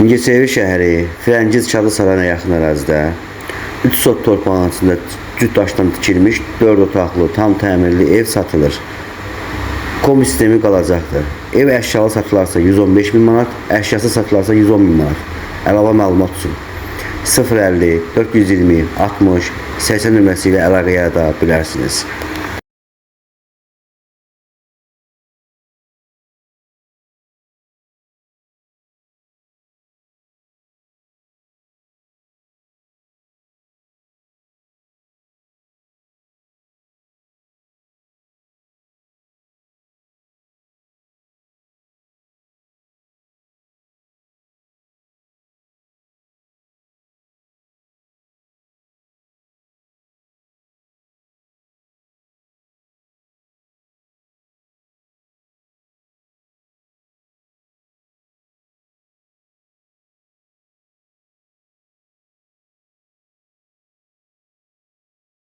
Mingəçevir şəhəri Firəngiz Çadı sarayına yaxın ərazidə 3 sot torpağın altında cüt daşdan tikilmiş 4 otaqlı, tam təmirli ev satılır. Kom sistemi qalacaqdır. Ev əşyalı satılarsa 115 min manat, əşyası satılarsa 110 min manat. Əlavə məlumat üçün 050 420 60 80 nömrəsi ilə əlaqə yarada bilərsiniz.